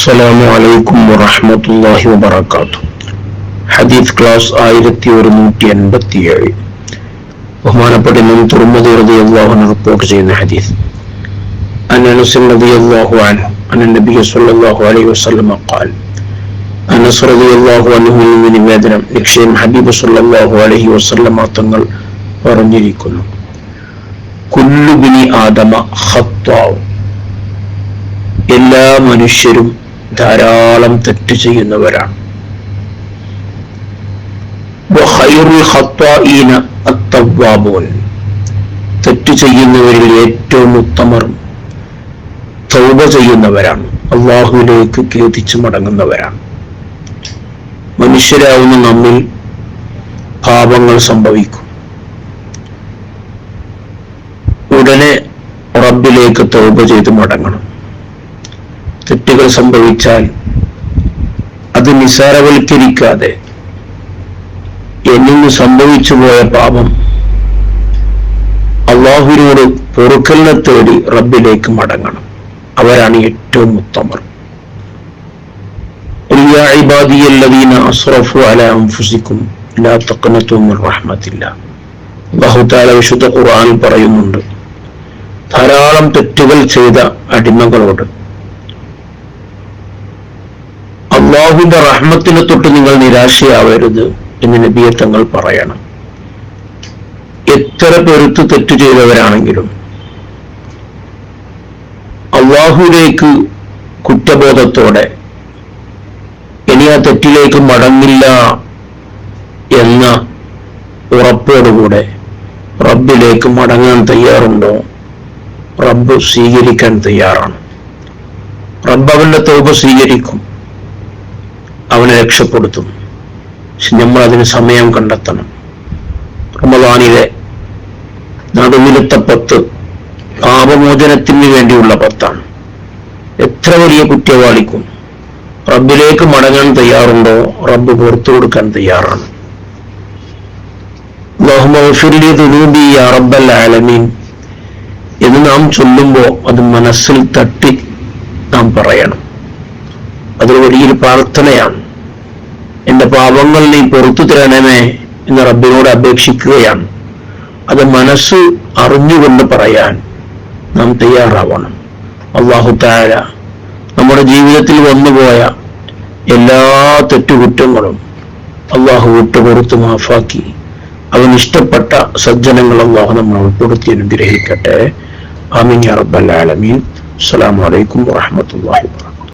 السلام عليكم ورحمة الله وبركاته ഹദീസ് ക്ലാസ് ആയിരത്തി ഒരുന്നൂറ്റി എൺപത്തി ഏഴ് ബഹുമാനപ്പെട്ട ഇമാം തുറമതി റളിയല്ലാഹു അൻഹു റിപ്പോർട്ട് ചെയ്യുന്ന ഹദീസ് عن انس رضي الله عنه ان النبي صلى الله عليه وسلم قال അനസ് റളിയല്ലാഹു അൻഹു നിന്ന് നിവേദനം നിക്ഷയം ഹബീബ് സല്ലല്ലാഹു അലൈഹി വസല്ലമ തങ്ങൾ പറഞ്ഞിരിക്കുന്നു കുല്ലു ബിനി ആദമ ഖത്താവ് എല്ലാ മനുഷ്യരും ധാരാളം തെറ്റ് ചെയ്യുന്നവരാണ്. തെറ്റ് ചെയ്യുന്നവരിൽ ഏറ്റവും ഉത്തമർ തൗബ ചെയ്യുന്നവരാണ്. അള്ളാഹുവിലേക്ക് ഖേദിച്ചു മടങ്ങുന്നവരാണ്. മനുഷ്യരാവുന്ന നമ്മിൽ പാപങ്ങൾ സംഭവിക്കും. ഉടനെ റബ്ബിലേക്ക് തൗബ ചെയ്ത് മടങ്ങണം. തെറ്റുകൾ സംഭവിച്ചാൽ അത് നിസാരവൽക്കരിക്കാതെ എന്നു സംഭവിച്ചു പോയ പാപം അള്ളാഹുവിനോട് പൊറുക്കലിനെ തേടി റബ്ബിലേക്ക് മടങ്ങണം. അവരാണ് ഏറ്റവും ഉത്തമർ. വിശുദ്ധ ഖുർആൻ പറയുന്നുണ്ട് ധാരാളം തെറ്റുകൾ ചെയ്ത അടിമകളോട് അള്ളാഹുവിന്റെ റഹ്മത്തിനെ തൊട്ട് നിങ്ങൾ നിരാശയാവരുത് എന്ന് നബിയെ തങ്ങൾ പറയണം. എത്ര പെരുത്ത് തെറ്റ് ചെയ്തവരാണെങ്കിലും അള്ളാഹുവിലേക്ക് കുറ്റബോധത്തോടെ ഇനി ആ തെറ്റിലേക്ക് മടങ്ങില്ല എന്ന ഉറപ്പോടുകൂടെ റബ്ബിലേക്ക് മടങ്ങാൻ തയ്യാറുണ്ടോ? റബ്ബ് സ്വീകരിക്കാൻ തയ്യാറാണ്. റബ്ബ് അവന്റെ തോപ സ്വീകരിക്കും. അവനെ രക്ഷപ്പെടുത്തും. പക്ഷെ നമ്മൾ അതിന് സമയം കണ്ടെത്തണം. റമദാനിലെ നടുവിലത്തെ പത്ത് പാപമോചനത്തിന് വേണ്ടിയുള്ള പത്താണ്. എത്ര വലിയ കുറ്റവാളിക്കും റബ്ബിലേക്ക് മടങ്ങാൻ തയ്യാറുണ്ടോ? റബ്ബ് പുറത്തു കൊടുക്കാൻ തയ്യാറാണ്. ആലമീൻ എന്ന് നാം ചൊല്ലുമ്പോൾ അത് മനസ്സിൽ തട്ടി നാം പറയണം. അതൊരു വലിയൊരു പ്രാർത്ഥനയാണ്. എന്റെ പാപങ്ങൾ നീ പുറത്തു തരണമേ എന്ന് റബ്ബിനോട് അപേക്ഷിക്കുകയാണ്. അത് മനസ്സ് അറിഞ്ഞുകൊണ്ട് പറയാൻ നാം തയ്യാറാവണം. അള്ളാഹു താര നമ്മുടെ ജീവിതത്തിൽ വന്നുപോയ എല്ലാ തെറ്റുകുറ്റങ്ങളും അള്ളാഹു വിട്ടുപുറത്ത് മാഫാക്കി. അവൻ ഇഷ്ടപ്പെട്ട സജ്ജനങ്ങൾ അള്ളാഹു നമ്മൾ ഉൾപ്പെടുത്തി അനുഗ്രഹിക്കട്ടെ. ആമീൻ റബ്ബൽ ആലമീൻ. അസ്സലാമു അലൈക്കും വറഹ്മത്തുള്ളാഹി വബറകാതുഹു